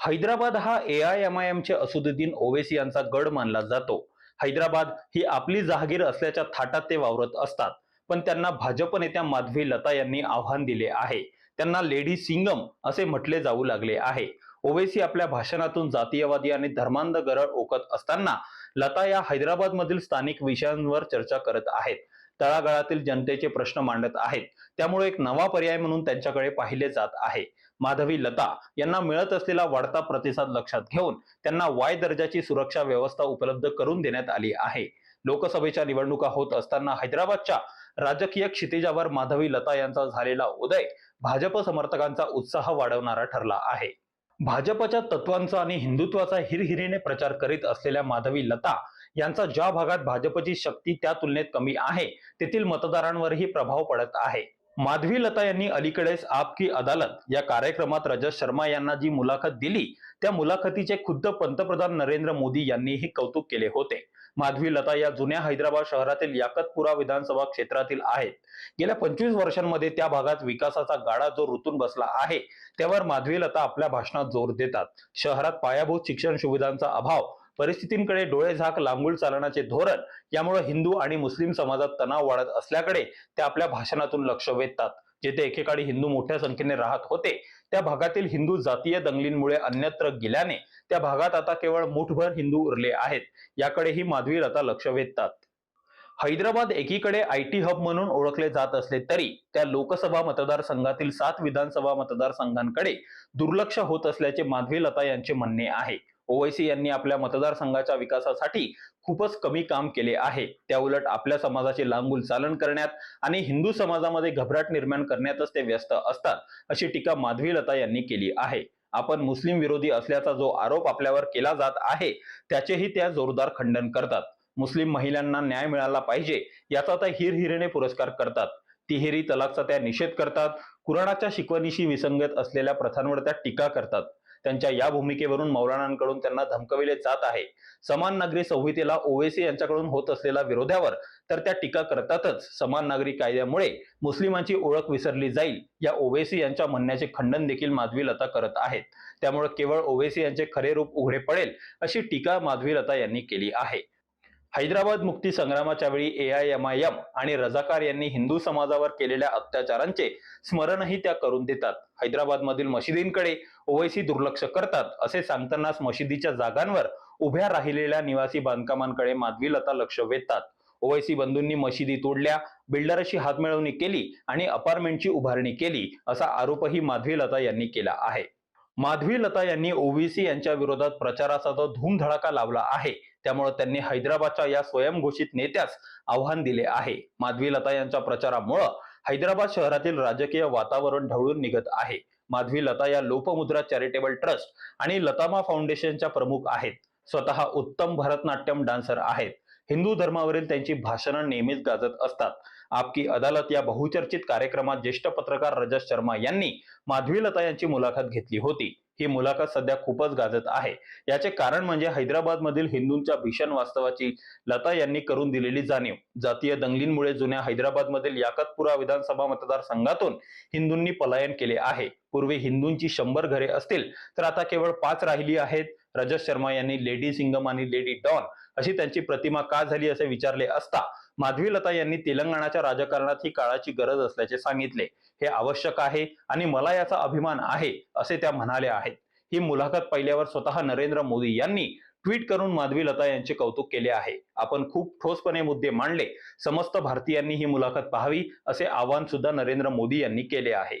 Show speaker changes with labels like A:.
A: हैदराबाद हा A I M I एमचे असुद्दीन ओवेसी यांचा गड मानला जातो. हैदराबाद ही आपली जहागीर असल्याच्या थाटात ते वावरत असतात. पण त्यांना भाजप नेत्या माधवी लता यांनी आव्हान दिले आहे. त्यांना लेडी सिंगम असे म्हटले जाऊ लागले आहे. ओवेसी आपल्या भाषणातून जातीयवादी आणि धर्मांध गरळ ओकत असताना लता या हैदराबाद मधील स्थानिक विषयांवर चर्चा करत आहेत. तळागाळातील जनतेचे प्रश्न मांडत आहेत. त्यामुळे एक नवा पर्याय म्हणून त्यांच्याकडे पाहिले जात आहे. माधवी लता यांना मिळत असलेला वाढता प्रतिसाद लक्षात घेऊन त्यांना वाय दर्जाची सुरक्षा व्यवस्था उपलब्ध करून देण्यात आली आहे. लोकसभेच्या निवडणुका होत असताना हैदराबादच्या राजकीय क्षितिजावर माधवी लता यांचा झालेला उदय भाजप समर्थकांचा उत्साह वाढवणारा ठरला आहे. भाजपच्या तत्वांचा आणि हिंदुत्वाचा हिरहिरीने प्रचार करीत असलेल्या माधवी लता यांचा ज्या भागात भाजपची शक्ती त्या तुलनेत कमी आहे तेथील मतदारांवरही प्रभाव पडत आहे. माधवी लता यांनी अलीकडेच आप की अदालत या कार्यक्रमात रजत शर्मा यांना जी मुलाखत दिली त्या मुलाखतीचे खुद्द पंतप्रधान नरेंद्र मोदी यांनीही कौतुक केले होते. माधवी लता या जुन्या हैदराबाद शहरातील याकतपुरा विधानसभा क्षेत्रातील आहेत. गेल्या पंचवीस वर्षांमध्ये त्या भागात विकासाचा गाडा जो रुतून बसला आहे त्यावर माधवी लता आपल्या भाषणात जोर देतात. शहरात पायाभूत शिक्षण सुविधांचा अभाव परिस्थितींकडे डोळे झाक लांबूळ चालण्याचे धोरण यामुळे हिंदू आणि मुस्लिम समाजात तणाव वाढत असल्याकडे ते आपल्या भाषणातून लक्ष वेधतात. जेथे एकेकाळी हिंदू मोठ्या संख्येने राहत होते त्या भागातील हिंदू जातीय दंगलींमुळे अन्यत्र गेल्याने त्या भागात आता केवळ मुठभर हिंदू उरले आहेत. याकडेही माधवी आता लक्ष वेधतात. हैदराबाद एकीकडे आय टी हब म्हणून ओळखले जात असले तरी त्या लोकसभा मतदारसंघातील सात विधानसभा मतदारसंघांकडे दुर्लक्ष होत असल्याचे माधवी लता यांचे म्हणणे आहे. ओवैसी यांनी आपल्या मतदारसंघाच्या विकासासाठी खूपच कमी काम केले आहे. त्या उलट आपल्या समाजाचे लांबूल चालन करण्यात आणि हिंदू समाजामध्ये घबराट निर्माण करण्यातच ते व्यस्त असतात अशी टीका माधवी लता यांनी केली आहे. आपण मुस्लिम विरोधी असल्याचा जो आरोप आपल्यावर केला जात आहे त्याचेही त्या जोरदार खंडन करतात. मुस्लिम महिलांना न्याय मिळाला पाहिजे याचा त्या हिरहिरेने पुरस्कार करतात. तिहेरी तलाकचा त्या निषेध करतात कुराणाच्या शिकवणीशी विसंगत असलेल्या प्रथांवर त्या टीका करतात. त्यांच्या या भूमिकेवरून मौलानांकडून त्यांना धमकविले जात आहे. समान नागरी संहितेला ओवेसी यांच्याकडून होत असलेल्या विरोधावर तर त्या टीका करतातच. समान नागरी कायद्यामुळे मुस्लिमांची ओळख विसरली जाईल या ओवेसी यांच्या म्हणण्याचे खंडन देखील माधवी लता करत आहेत. त्यामुळे केवळ ओवेसी यांचे खरे रूप उघडे पडेल अशी टीका माधवी लता यांनी केली आहे. हैदराबाद मुक्ती संग्रामाच्या वेळी A I M I M आणि रजाकार यांनी हिंदू समाजावर केलेल्या अत्याचारांचे स्मरणही त्या करून देतात. हैदराबाद मधील मशिदींकडे ओवैसी दुर्लक्ष करतात असे सांगतानाच मशिदीच्या जागांवर उभ्या राहिलेल्या निवासी बांधकामांकडे माधवी लता लक्ष वेधतात. ओवैसी बंधूंनी मशिदी तोडल्या बिल्डरशी हातमिळवणी केली आणि अपार्टमेंटची उभारणी केली असा आरोपही माधवी लता यांनी केला आहे. माधवी लता यांनी ओबीसी यांच्या विरोधात प्रचाराचा जो धूमधडाका लावला आहे. त्यामुळे त्यांनी हैदराबादच्या या स्वयंघोषित नेत्यास आव्हान दिले आहे. माधवी लता यांच्या प्रचारामुळं हैदराबाद शहरातील राजकीय वातावरण ढवळून निघत आहे. माधवी लता या लोपमुद्रा चॅरिटेबल ट्रस्ट आणि लतामा फाउंडेशनच्या प्रमुख आहेत. स्वतः उत्तम भरतनाट्यम डान्सर आहेत. हिंदू धर्मावरील त्यांची भाषणं नेहमीच गाजत असतात. आपकी अदालत या बहुचर्चित कार्यक्रमात ज्येष्ठ पत्रकार रजत शर्मा यांनी माधवी लता यांची मुलाखत घेतली होती. ही मुलाखत सध्या खूपच गाजत आहे. याचे कारण म्हणजे हैदराबाद मधील हिंदूंच्या भीषण वास्तवाची लता यांनी करून दिलेली जाणीव. जातीय दंगलींमुळे जुन्या हैदराबाद मधील याकतपुरा विधानसभा मतदारसंघातून हिंदूंनी पलायन केले आहे. पूर्वी हिंदूंची शंभर घरे असतील तर आता केवळ पाच राहिली आहेत. रजत शर्मा यांनी लेडी सिंगम आणि लेडी डॉन अशी त्यांची प्रतिमा का झाली असे विचारले असता माधवी लता यांनी तेलंगणाच्या राजकारणात ही काळाची गरज असल्याचे सांगितले. हे आवश्यक आहे आणि मला याचा अभिमान आहे असे त्या म्हणाल्या आहेत. ही मुलाखत पाहिल्यावर स्वतः नरेंद्र मोदी यांनी ट्विट करून माधवी लता यांचे कौतुक केले आहे. आपण खूप ठोसपणे मुद्दे मांडले. समस्त भारतीयांनी ही मुलाखत पाहावी असे आवाहन सुद्धा नरेंद्र मोदी यांनी केले आहे.